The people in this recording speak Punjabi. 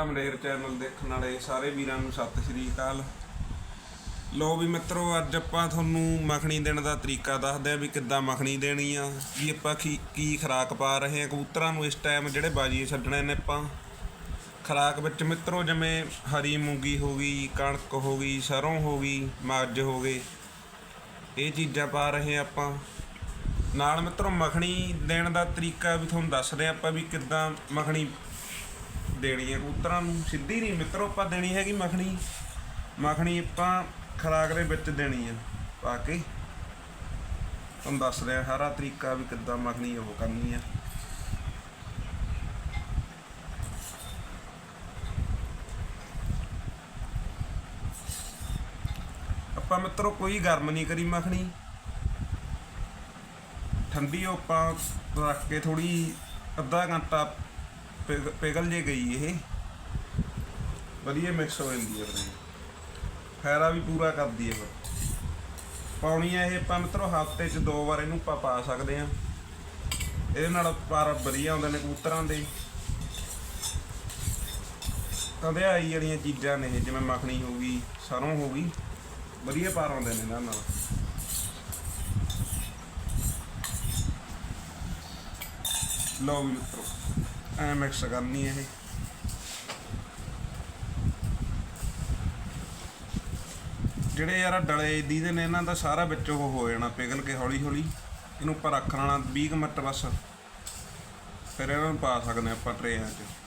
ਮਲੇਰ ਚੈਨਲ ਦੇਖਣ ਵਾਲੇ ਸਾਰੇ ਵੀਰਾਂ ਨੂੰ ਸਤਿ ਸ੍ਰੀ ਅਕਾਲ। ਲੋ ਵੀ ਮਿੱਤਰੋ, ਅੱਜ ਆਪਾਂ ਤੁਹਾਨੂੰ ਮੱਖਣੀ ਦੇਣ ਦਾ ਤਰੀਕਾ ਦੱਸਦੇ ਆ ਵੀ ਕਿੱਦਾਂ ਮੱਖਣੀ ਦੇਣੀ ਆ, ਵੀ ਆਪਾਂ ਕੀ ਕੀ ਖਰਾਕ ਪਾ ਰਹੇ ਆ ਕਬੂਤਰਾਂ ਨੂੰ ਇਸ ਟਾਈਮ ਜਿਹੜੇ ਬਾਜੀ ਛੱਡਣੇ ਨੇ ਆਪਾਂ। ਖਰਾਕ ਵਿੱਚ ਮਿੱਤਰੋ, ਜਿਵੇਂ ਹਰੀ ਮੂੰਗੀ ਹੋ ਗਈ, ਕਣਕ ਹੋ ਗਈ, ਸਰੋਂ ਹੋ ਗਈ, ਮੱਝ ਹੋ ਗਏ, ਇਹ ਚੀਜ਼ਾਂ ਪਾ ਰਹੇ ਆ ਆਪਾਂ। ਨਾਲ ਮਿੱਤਰੋ, ਮੱਖਣੀ ਦੇਣ ਦਾ ਤਰੀਕਾ ਵੀ ਤੁਹਾਨੂੰ ਦੱਸਦੇ ਆ ਆਪਾਂ ਵੀ ਕਿੱਦਾਂ ਮੱਖਣੀ ਦੇਣੀ ਹੈ। ਕਬੂਤਰਾਂ ਨੂੰ ਸਿੱਧੀ ਨਹੀਂ। ਮਿੱਤਰੋ, ਆਪਾਂ ਦੇਣੀ ਹੈਗੀ ਮੱਖਣੀ। ਮੱਖਣੀ ਆਪਾਂ ਖਰਾਕ ਦੇ ਵਿੱਚ ਦੇਣੀ ਆ ਪਾ ਕੇ ਤੁਹਾਨੂੰ ਦੱਸ ਰਿਹਾ, ਸਾਰਾ ਤਰੀਕਾ ਵੀ ਕਿੱਦਾਂ ਮੱਖਣੀ ਉਹ ਕਰਨੀ ਆ ਆਪਾਂ ਮਿੱਤਰੋ, ਕੋਈ ਗਰਮ ਨਹੀਂ ਕਰੀ ਮੱਖਣੀ। ਠੰਡੀ ਆਪਾਂ ਰੱਖ ਕੇ ਥੋੜੀ ਅੱਧਾ ਘੰਟਾ ਪਿਘਲ ਜੇ ਗਈ ਇਹ। ਵਧੀਆ ਮਿਕਸ ਹੋ ਜਾਂਦੀ ਹੈ ਬਣੀ ਫਾਇਦਾ ਵੀ ਪੂਰਾ ਕਰਦੀ ਹੈ। ਫਿਰ ਪਾਉਣੀ ਹੈ ਇਹ ਆਪਾਂ ਮਿੱਤਰੋ ਹਫ਼ਤੇ 'ਚ ਦੋ ਵਾਰ ਇਹਨੂੰ ਆਪਾਂ ਪਾ ਸਕਦੇ ਆ ਇਹਦੇ ਨਾਲ ਪਰ ਵਧੀਆ ਆਉਂਦੇ ਨੇ ਕਬੂਤਰਾਂ ਦੇ। ਕੰਧਿਆਈ ਵਾਲੀਆਂ ਚੀਜ਼ਾਂ ਨੇ ਇਹ, ਜਿਵੇਂ ਮੱਖਣੀ ਹੋ ਗਈ ਸਰੋਂ ਹੋ ਗਈ ਵਧੀਆ ਪਰ ਆਉਂਦੇ ਨੇ ਇਹਨਾਂ ਨਾਲ। ਲਓ ਵੀ ਮਿੱਤਰੋ। ਐ ਮਿਕਸ ਕਰਨੀ ਇਹ। ਜਿਹੜੇ ਯਾਰ ਡਲੇ ਦੀਦੇ ਨੇ, ਇਹਨਾਂ ਦਾ ਸਾਰਾ ਵਿੱਚ ਉਹ ਹੋ ਜਾਣਾ, ਪਿਘਲ ਕੇ ਹੌਲੀ ਹੌਲੀ ਇਹਨੂੰ ਆਪਾਂ ਰੱਖ ਲੈਣਾ 20 ਕੁ ਮਿੰਟ ਬਸ। ਫਿਰ ਇਹਨਾਂ ਨੂੰ ਪਾ ਸਕਦੇ ਹਾਂ ਆਪਾਂ ਟਰੇਆਂ 'ਚ।